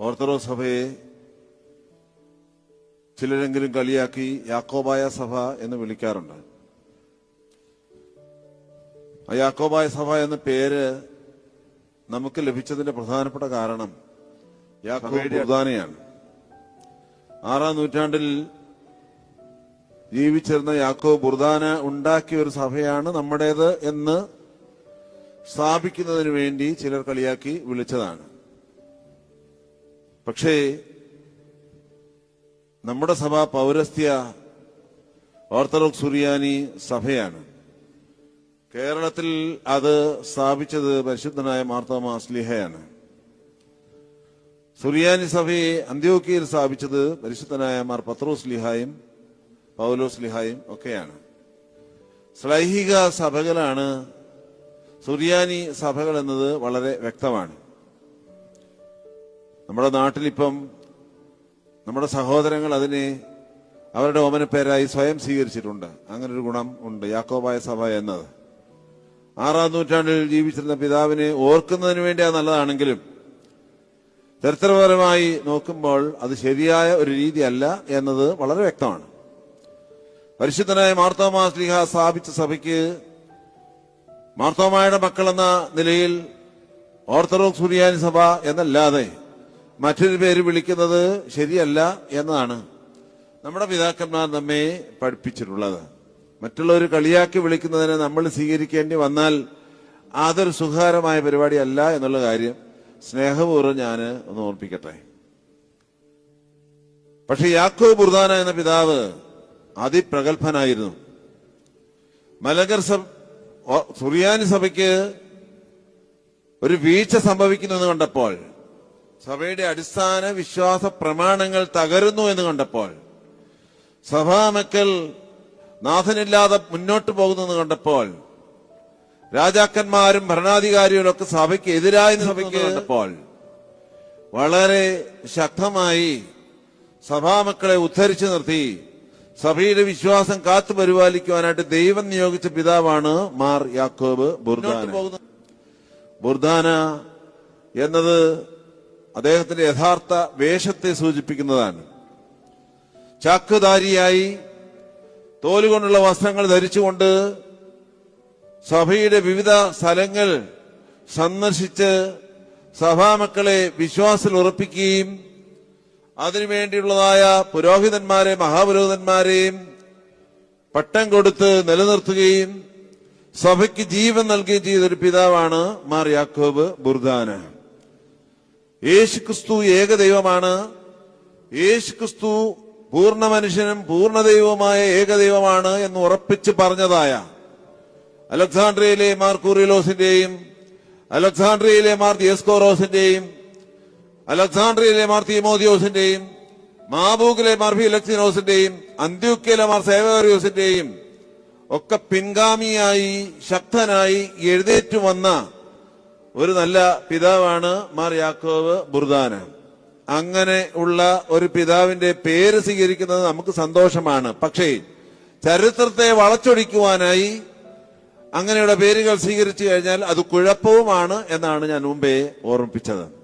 Orthodox സഭയെ ചിലരെങ്കിലും കളിയാക്കി യാക്കോബായ സഭ എന്ന് വിളിക്കാറുണ്ട്. ആ യാക്കോബായ സഭ എന്ന പേര് നമുക്ക് ലഭിച്ചതിന്റെ പ്രധാനപ്പെട്ട കാരണം യാക്കോബ് ബുർദാനയാണ് ആറാം നൂറ്റാണ്ടിൽ ജീവിച്ചിരുന്ന യാക്കോ ബുർദാന ഉണ്ടാക്കിയ ഒരു സഭയാണ് നമ്മുടേത് എന്ന് സ്ഥാപിക്കുന്നതിന് വേണ്ടി ചിലർ കളിയാക്കി വിളിച്ചതാണ്. പക്ഷേ നമ്മുടെ സഭ പൗരസ്ത്യ ഓർത്തഡോക്സ് സുറിയാനി സഭയാണ്. കേരളത്തിൽ അത് സ്ഥാപിച്ചത് പരിശുദ്ധനായ മാർത്തോമ അസ്ലിഹയാണ് സുറിയാനി സഭയെ അന്ത്യോക്കിയയിൽ സ്ഥാപിച്ചത് പരിശുദ്ധനായ മാർ പത്രോസ് ലിഹായും പൗലോസ് ലിഹായും ഒക്കെയാണ്. ശ്ലൈഹിക സഭകളാണ് സുറിയാനി സഭകൾ എന്നത് വളരെ വ്യക്തമാണ്. നമ്മുടെ നാട്ടിലിപ്പം നമ്മുടെ സഹോദരങ്ങൾ അതിനെ അവരുടെ ഓമനപ്പേരായി സ്വയം സ്വീകരിച്ചിട്ടുണ്ട്. അങ്ങനൊരു ഗുണം ഉണ്ട്. യാക്കോബായ സഭ എന്നത്. ആറാം നൂറ്റാണ്ടിൽ ജീവിച്ചിരുന്ന പിതാവിനെ ഓർക്കുന്നതിന് വേണ്ടി അത് നല്ലതാണെങ്കിലും ചരിത്രപരമായി നോക്കുമ്പോൾ അത് ശരിയായ ഒരു രീതിയല്ല എന്നത് വളരെ വ്യക്തമാണ്. പരിശുദ്ധനായ മാർത്തോമാ സ്ലിഹ സ്ഥാപിച്ച സഭയ്ക്ക് മാർത്തോമായുടെ മക്കൾ എന്ന നിലയിൽ ഓർത്തഡോക്സ് സുറിയാനി സഭ എന്നല്ലാതെ മറ്റൊരു പേര് വിളിക്കുന്നത് ശരിയല്ല എന്നതാണ്. നമ്മുടെ പിതാക്കന്മാർ നമ്മെ പഠിപ്പിച്ചിട്ടുള്ളത്. മറ്റുള്ളവർ കളിയാക്കി വിളിക്കുന്നതിനെ നമ്മൾ സ്വീകരിക്കേണ്ടി വന്നാൽ അതൊരു സുഖകരമായ പരിപാടിയല്ല എന്നുള്ള കാര്യം സ്നേഹപൂർവം ഞാൻ ഒന്ന് ഓർപ്പിക്കട്ടെ. പക്ഷെ യാക്കോ ബുർദാന എന്ന പിതാവ് അതിപ്രഗത്ഭനായിരുന്നു. മലങ്കർ സഭ സുറിയാനി സഭയ്ക്ക് ഒരു വീഴ്ച സംഭവിക്കുന്നു കണ്ടപ്പോൾ സഭയുടെ അടിസ്ഥാന വിശ്വാസ പ്രമാണങ്ങൾ തകരുന്നു എന്ന് കണ്ടപ്പോൾ സഭാമക്കൾ നാഥനില്ലാതെ മുന്നോട്ട് പോകുന്നത് കണ്ടപ്പോൾ രാജാക്കന്മാരും ഭരണാധികാരികളും ഒക്കെ സഭയ്ക്ക് എതിരായി സഭയ്ക്ക് കണ്ടപ്പോൾ വളരെ ശക്തമായി സഭാമക്കളെ ഉദ്ധരിച്ചു നിർത്തി സഭയുടെ വിശ്വാസം കാത്തു പരിപാലിക്കുവാനായിട്ട് ദൈവം നിയോഗിച്ച പിതാവാണ് മാർ യാക്കോബ് ബുർദാന. ബുർദാന എന്നത് അദ്ദേഹത്തിന്റെ യഥാർത്ഥ വേഷത്തെ സൂചിപ്പിക്കുന്നതാണ്. ചാക്കുധാരിയായി തോലുകൊണ്ടുള്ള വസ്ത്രങ്ങൾ ധരിച്ചുകൊണ്ട് സഭയുടെ വിവിധ സ്ഥലങ്ങൾ സന്ദർശിച്ച് സഭാമക്കളെ വിശ്വാസത്തിൽ ഉറപ്പിക്കുകയും അതിനുവേണ്ടിയുള്ളതായ പുരോഹിതന്മാരെ മഹാപുരോഹിതന്മാരെയും പട്ടം കൊടുത്ത് നിലനിർത്തുകയും സഭയ്ക്ക് ജീവൻ നൽകുകയും ചെയ്തൊരു പിതാവാണ് മാർ യാക്കോബ് ബുർദാന. യേശുക്രിസ്തു ഏകദൈവമാണ്. യേശുക്രിസ്തു പൂർണ മനുഷ്യനും പൂർണ ദൈവവുമായ ഏകദൈവമാണ് എന്ന് ഉറപ്പിച്ച് പറഞ്ഞതായ അലക്സാണ്ട്രിയയിലെ മാർ കൂറിലോസിന്റെയും അലക്സാണ്ട്രിയയിലെ മാർ ദിയസ്കോറോസിന്റെയും അലക്സാണ്ട്രിയയിലെ മാർ തീമോദിയോസിന്റെയും മാബൂക്കിലെ മാർ ഫിലക്സിനോസിന്റെയും അന്ത്യൂക്കയിലെ മാർ സേവറിയോസിന്റെയും ഒക്കെ പിൻഗാമിയായി ശക്തനായി എഴുന്നേറ്റു വന്ന ഒരു നല്ല പിതാവാണ് മാർ യാക്കോവ് ബുർദാന. അങ്ങനെ ഉള്ള ഒരു പിതാവിന്റെ പേര് സ്വീകരിക്കുന്നത് നമുക്ക് സന്തോഷമാണ്. പക്ഷേ ചരിത്രത്തെ വളച്ചൊടിക്കുവാനായി അങ്ങനെയുള്ള പേരുകൾ സ്വീകരിച്ചു കഴിഞ്ഞാൽ അത് കുഴപ്പവുമാണ് എന്നാണ് ഞാൻ മുമ്പേ ഓർമ്മിപ്പിച്ചത്.